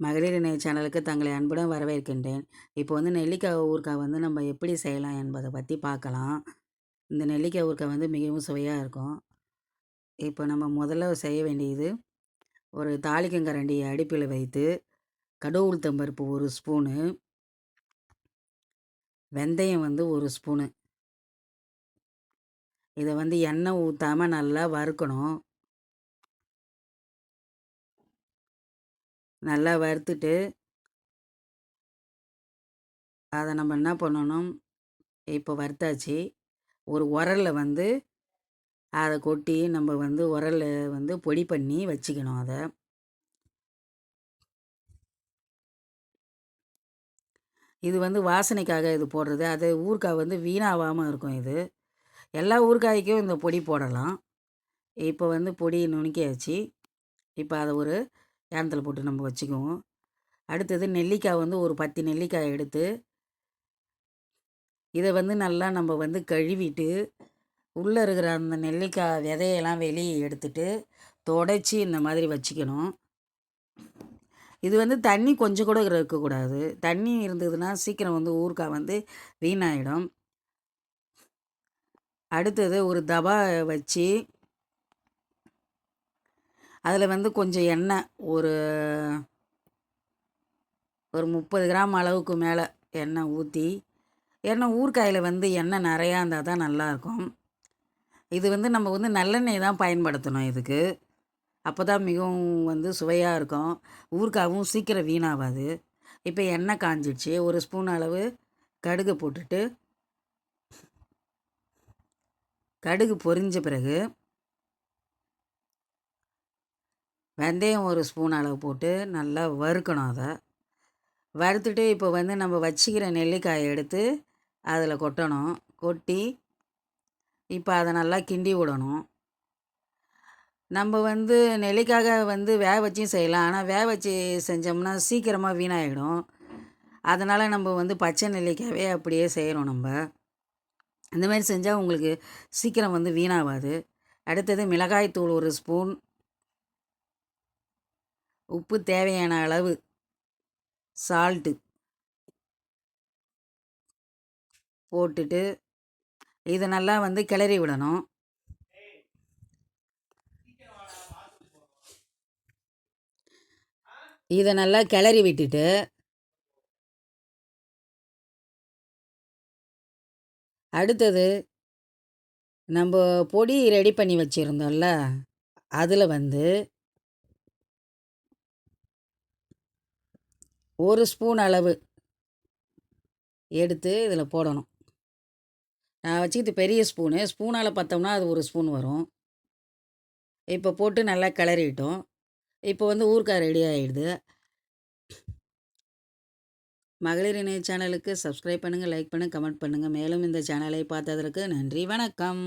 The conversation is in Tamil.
மகளிர் இணைய சேனலுக்கு தங்களை அன்புடன் வரவேற்கின்றேன். இப்போ வந்து நெல்லிக்காய் ஊறுக்காய் வந்து நம்ம எப்படி செய்யலாம் என்பதை பற்றி பார்க்கலாம். இந்த நெல்லிக்காய் ஊறுக்காய் வந்து மிகவும் சுவையாக இருக்கும். இப்போ நம்ம முதல்ல செய்ய வேண்டியது ஒரு தாளிக்கங்கரண்டி அடுப்பில் வைத்து கடவுள் உளுத்தம் பருப்பு ஒரு ஸ்பூனு வெந்தயம் வந்து ஒரு ஸ்பூனு. இதை வந்து எண்ணெய் ஊற்றாமல் நல்லா வறுக்கணும். நல்லா வறுத்துட்டு அதை நம்ம என்ன பண்ணணும்? இப்போ வறுத்தாச்சு. ஒரு உரலில் வந்து அதை கொட்டி நம்ம வந்து உரலில் வந்து பொடி பண்ணி வச்சுக்கணும் அதை. இது வந்து வாசனைக்காக இது போடுறது. அது ஊறுகாய் வந்து வீணாகாமல் இருக்கும் இது. எல்லா ஊறுகாய்க்கும் இந்த பொடி போடலாம். இப்போ வந்து பொடி நுணுக்கியாச்சு. இப்போ அதை ஒரு கேனத்தில் போட்டு நம்ம வச்சுக்குவோம். அடுத்தது நெல்லிக்காய் வந்து ஒரு பத்து நெல்லிக்காய் எடுத்து இதை வந்து நல்லா நம்ம வந்து கழுவிட்டு உள்ளே இருக்கிற அந்த நெல்லிக்காய் விதையெல்லாம் வெளியே எடுத்துட்டு தொடச்சி இந்த மாதிரி வச்சுக்கணும். இது வந்து தண்ணி கொஞ்சம் கூட இருக்கக்கூடாது. தண்ணி இருந்ததுன்னா சீக்கிரம் வந்து ஊறுக்காய் வந்து வீணாயிடும். அடுத்தது ஒரு தபா வச்சு அதில் வந்து கொஞ்சம் எண்ணெய் ஒரு ஒரு முப்பது கிராம் அளவுக்கு மேலே எண்ணெய் ஊற்றி எண்ணெய் ஊறுகாயில் வந்து எண்ணெய் நிறையா இருந்தால் தான் நல்லாயிருக்கும். இது வந்து நம்ம வந்து நல்லெண்ணெய் தான் பயன்படுத்தணும் இதுக்கு. அப்போ தான் மிகவும் வந்து சுவையாக இருக்கும். ஊறுகாவும் சீக்கிரம் வீணாகாது இப்போ எண்ணெய் காஞ்சிடுச்சு. ஒரு ஸ்பூன் அளவு கடுகு போட்டுட்டு கடுகு பொரிஞ்ச பிறகு வெந்தயம் ஒரு ஸ்பூன் அளவு போட்டு நல்லா வறுக்கணும் அதை. வறுத்துட்டு இப்போ வந்து நம்ம வச்சுக்கிற நெல்லிக்காயை எடுத்து அதில் கொட்டணும். கொட்டி இப்போ அதை நல்லா கிண்டி விடணும். நம்ம வந்து நெல்லிக்காக வந்து வேக வச்சும் செய்யலாம். ஆனால் வேக வச்சு செஞ்சோம்னா சீக்கிரமாக வீணாகிடும் அதனால் நம்ம வந்து பச்சை நெல்லிக்காவே அப்படியே செய்கிறோம் நம்ம. இந்த மாதிரி செஞ்சால் உங்களுக்கு சீக்கிரம் வந்து வீணாகாது. அடுத்தது மிளகாய் தூள் ஒரு ஸ்பூன் உப்பு தேவையான அளவு சால்ட்டு போட்டுட்டு இதை நல்லா வந்து கிளறி விடணும். இதை நல்லா கிளறி விட்டுட்டு அடுத்தது நம்ம பொடி ரெடி பண்ணி வச்சுருந்தோம்ல அதில் வந்து ஒரு ஸ்பூன் அளவு எடுத்து இதில் போடணும். நான் வச்சுக்கிட்டு பெரிய ஸ்பூனு. ஸ்பூனால் பார்த்தோம்னா அது ஒரு ஸ்பூன் வரும். இப்போ போட்டு நல்லா கிளறிட்டோம். இப்போ வந்து ஊறுகாய் ரெடி ஆகிடுது மகளிர் இணைய சேனலுக்கு சப்ஸ்கிரைப் பண்ணுங்கள் லைக் பண்ணுங்கள் கமெண்ட் பண்ணுங்கள் மேலும் இந்த சேனலை பார்த்ததற்கு நன்றி. வணக்கம்.